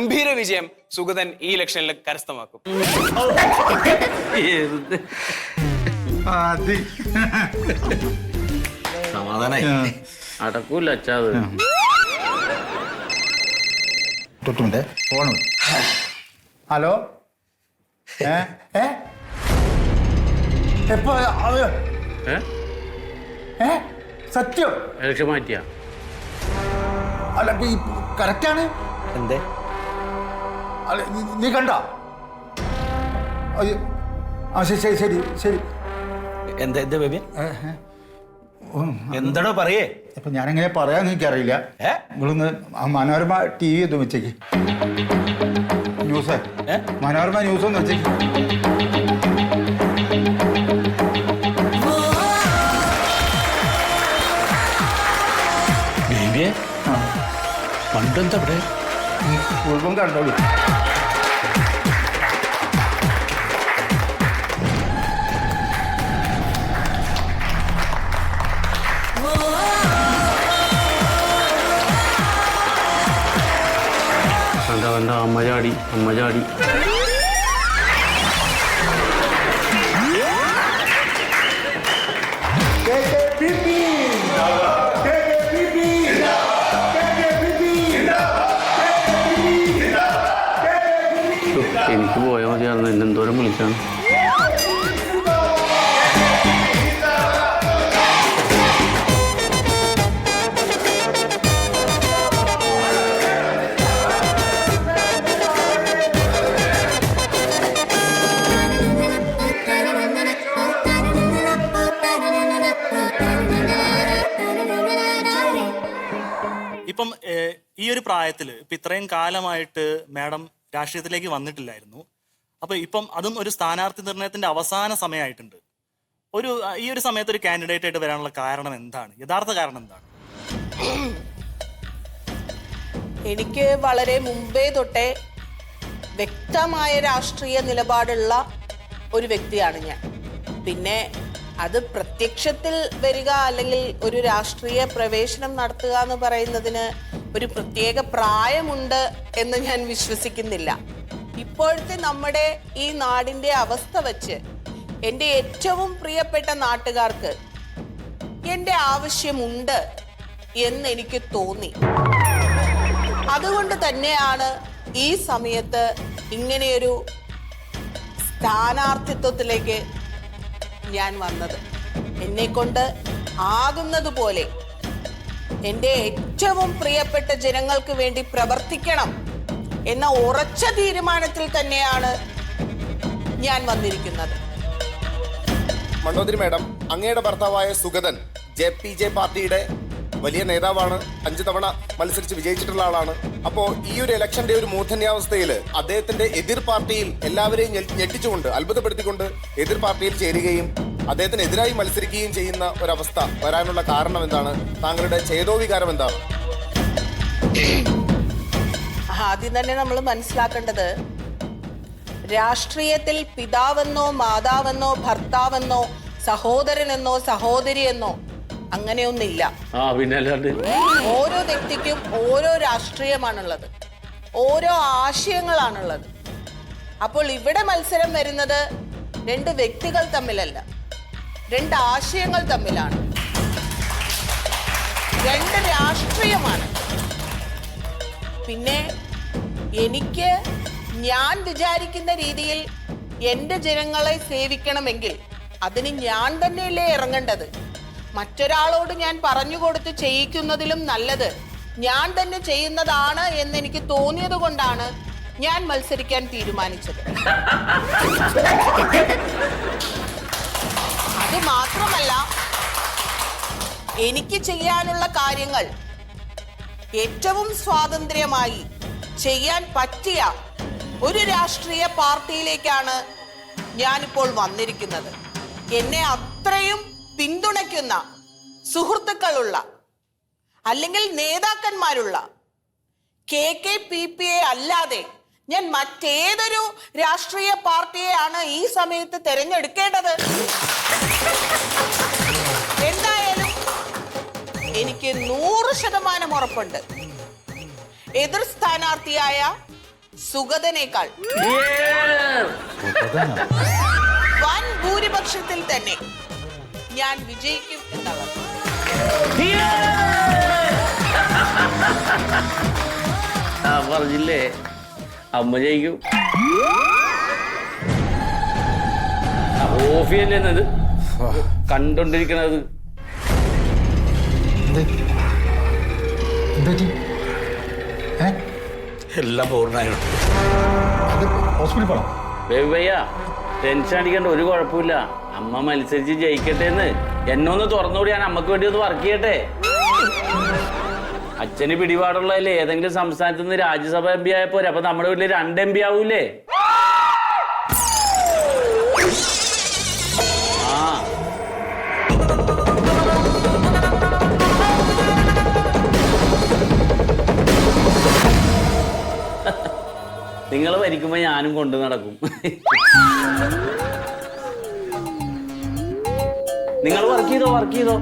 ഗംഭീര വിജയം സുഗതൻ ഈ ഇലക്ഷനിൽ കരസ്ഥമാക്കും. സമാധാനായി. അടക്കൂല അച്ചാത് അത്. തൊട്ടുമുണ്ടേ. ഫോണ്. ഹലോ? ഏ? ഏ? എപ്പോ ഏ? സത്യം. ഇലക്ഷൻ മാറ്റിയ. അല്ല കറക്റ്റ് ആണ് കറക്റ്റാണ്? എന്തേ? അല്ല നീ- നീ കണ്ട? ആ ശരി ശരി ശരി ശരി. എന്താ എന്താ ബേബി? ഏ, ഏ. ഉം, എന്താടോ പറയേ? അപ്പൊ ഞാനെങ്ങനെ പറയാന്ന് എനിക്കറിയില്ല. ഏ? നിങ്ങളൊന്ന് ആ മനോരമ ടി വി ഒന്ന് വെച്ചേക്ക്. ന്യൂസ്. ഏ? മനോരമ ന്യൂസ് ഒന്ന് വെച്ചേക്ക്. ബേബിയെ ആ. പണ്ടെന്താ ഇവിടെ? മുഴുവൻ കണ്ടോളൂ. കണ്ട കണ്ട അമ്മ ചാടി. എന്നെ എന്തോരം വിളിച്ചാണ്? ഇപ്പം ഈ ഒരു പ്രായത്തിൽ ഇപ്പം ഇത്രയും കാലമായിട്ട് മാഡം രാഷ്ട്രീയത്തിലേക്ക് വന്നിട്ടില്ലായിരുന്നു. അപ്പൊ ഇപ്പം അതും ഒരു സ്ഥാനാർത്ഥി നിർണയത്തിന്റെ അവസാന സമയമായിട്ടുണ്ട്. ഒരു ഈ ഒരു സമയത്ത് ഒരു കാൻഡിഡേറ്റ് ആയിട്ട് വരാനുള്ള കാരണം എന്താണ്? യഥാർത്ഥ കാരണം എന്താണ്? എനിക്ക് വളരെ മുമ്പേ തൊട്ടേ വ്യക്തമായ രാഷ്ട്രീയ നിലപാടുള്ള ഒരു വ്യക്തിയാണ് ഞാൻ. പിന്നെ അത് പ്രത്യക്ഷത്തിൽ വരിക അല്ലെങ്കിൽ ഒരു രാഷ്ട്രീയ പ്രവേശനം നടത്തുക എന്ന് പറയുന്നതിന് ഒരു പ്രത്യേക പ്രായമുണ്ട് എന്ന് ഞാൻ വിശ്വസിക്കുന്നില്ല. ഇപ്പോഴത്തെ നമ്മുടെ ഈ നാടിന്റെ അവസ്ഥ വച്ച് എന്റെ ഏറ്റവും പ്രിയപ്പെട്ട നാട്ടുകാർക്ക് എന്റെ ആവശ്യമുണ്ട് എന്ന് എനിക്ക് തോന്നി. അതുകൊണ്ട് തന്നെയാണ് ഈ സമയത്ത് ഇങ്ങനെയൊരു സ്ഥാനാർത്ഥിത്വത്തിലേക്ക് ഞാൻ വന്നത്. എന്നെ കൊണ്ട് ആകുന്നത് പോലെ എന്റെ ഏറ്റവും പ്രിയപ്പെട്ട ജനങ്ങൾക്ക് വേണ്ടി പ്രവർത്തിക്കണം. എന്ന ഉറച്ച തീരുമാനത്തിൽ തന്നെയാണ് ഞാൻ വന്നിരിക്കുന്നത്. മണ്ടോദരി മേഡം അങ്ങയുടെ ഭർത്താവായ സുഗതൻ ജെ പി ജെ പാർട്ടിയുടെ വലിയ നേതാവാണ്. അഞ്ചു തവണ മത്സരിച്ച് വിജയിച്ചിട്ടുള്ള ആളാണ്. അപ്പോ ഈ ഒരു ഇലക്ഷന്റെ ഒരു മൂർധന്യാവസ്ഥയിൽ അദ്ദേഹത്തിന്റെ എതിർ പാർട്ടിയിൽ എല്ലാവരെയും ഞെട്ടിച്ചുകൊണ്ട് അത്ഭുതപ്പെടുത്തിക്കൊണ്ട് എതിർ പാർട്ടിയിൽ ചേരുകയും അദ്ദേഹത്തിന് എതിരായി മത്സരിക്കുകയും ചെയ്യുന്ന ഒരവസ്ഥ വരാനുള്ള കാരണം എന്താണ്? താങ്കളുടെ ചേതോവികാരം എന്താണ്? ആദ്യം തന്നെ നമ്മൾ മനസ്സിലാക്കേണ്ടത് രാഷ്ട്രീയത്തിൽ പിതാവെന്നോ മാതാവെന്നോ ഭർത്താവെന്നോ സഹോദരനെന്നോ സഹോദരിയെന്നോ അങ്ങനെയൊന്നില്ല ഓരോ വ്യക്തിക്കും ഓരോ രാഷ്ട്രീയമാണുള്ളത്. ഓരോ ആശയങ്ങളാണുള്ളത്. അപ്പോൾ ഇവിടെ മത്സരം വരുന്നത് രണ്ട് വ്യക്തികൾ തമ്മിലല്ല. രണ്ട് ആശയങ്ങൾ തമ്മിലാണ്. രണ്ട് രാഷ്ട്രീയമാണ്. പിന്നെ എനിക്ക് ഞാൻ വിചാരിക്കുന്ന രീതിയിൽ എന്റെ ജനങ്ങളെ സേവിക്കണമെങ്കിൽ അതിന് ഞാൻ തന്നെയല്ലേ ഇറങ്ങേണ്ടത്? മറ്റൊരാളോട് ഞാൻ പറഞ്ഞു കൊടുത്ത് ചെയ്യിക്കുന്നതിലും നല്ലത് ഞാൻ തന്നെ ചെയ്യുന്നതാണ് എന്ന് എനിക്ക് തോന്നിയത് കൊണ്ടാണ് ഞാൻ മത്സരിക്കാൻ തീരുമാനിച്ചത്. അത് മാത്രമല്ല എനിക്ക് ചെയ്യാനുള്ള കാര്യങ്ങൾ ഏറ്റവും സ്വാതന്ത്ര്യമായി ചെയ്യാൻ പറ്റിയ ഒരു രാഷ്ട്രീയ പാർട്ടിയിലേക്കാണ് ഞാനിപ്പോൾ വന്നിരിക്കുന്നത്. എന്നെ അത്രയും പിന്തുണയ്ക്കുന്ന സുഹൃത്തുക്കളുള്ള അല്ലെങ്കിൽ നേതാക്കന്മാരുള്ള K K P P A അല്ലാതെ ഞാൻ മറ്റേതൊരു രാഷ്ട്രീയ പാർട്ടിയെയാണ് ഈ സമയത്ത് തിരഞ്ഞെടുക്കേണ്ടത്? എന്തായാലും എനിക്ക് നൂറ് ശതമാനം ഉറപ്പുണ്ട്. എതിർ സ്ഥാനാർത്ഥിയായ സുഗതനേക്കാൾ വൻ ഭൂരിപക്ഷത്തിൽ തന്നെ ഞാൻ വിജയിക്കും ആ പറഞ്ഞില്ലേ? അമ്മ ജയിക്കും. കണ്ടോണ്ടിരിക്കണത്. എന്താ എല്ലാം ഹോസ്പിറ്റലിൽ പോകണം ടെൻഷൻ അടിക്കേണ്ട ഒരു കുഴപ്പമില്ല. അമ്മ മത്സരിച്ച് ജയിക്കട്ടെ എന്ന് എന്നെ ഒന്ന് തുറന്നുകൂടി ഞാൻ അമ്മയ്ക്ക് വേണ്ടി ഒന്ന് വർക്ക് ചെയ്യട്ടെ. അച്ഛന് പിടിപാടുള്ളതല്ലേ? ഏതെങ്കിലും സംസ്ഥാനത്ത് നിന്ന് രാജ്യസഭ എം പി ആയപ്പോലെ അപ്പൊ നമ്മുടെ വീട്ടിൽ രണ്ട് എം പി ആവൂലേ? നടക്കുമ്പോ ഞാനും കൊണ്ടു നടക്കും. നിങ്ങൾ വർക്ക് ചെയ്തോ വർക്ക് ചെയ്തോ?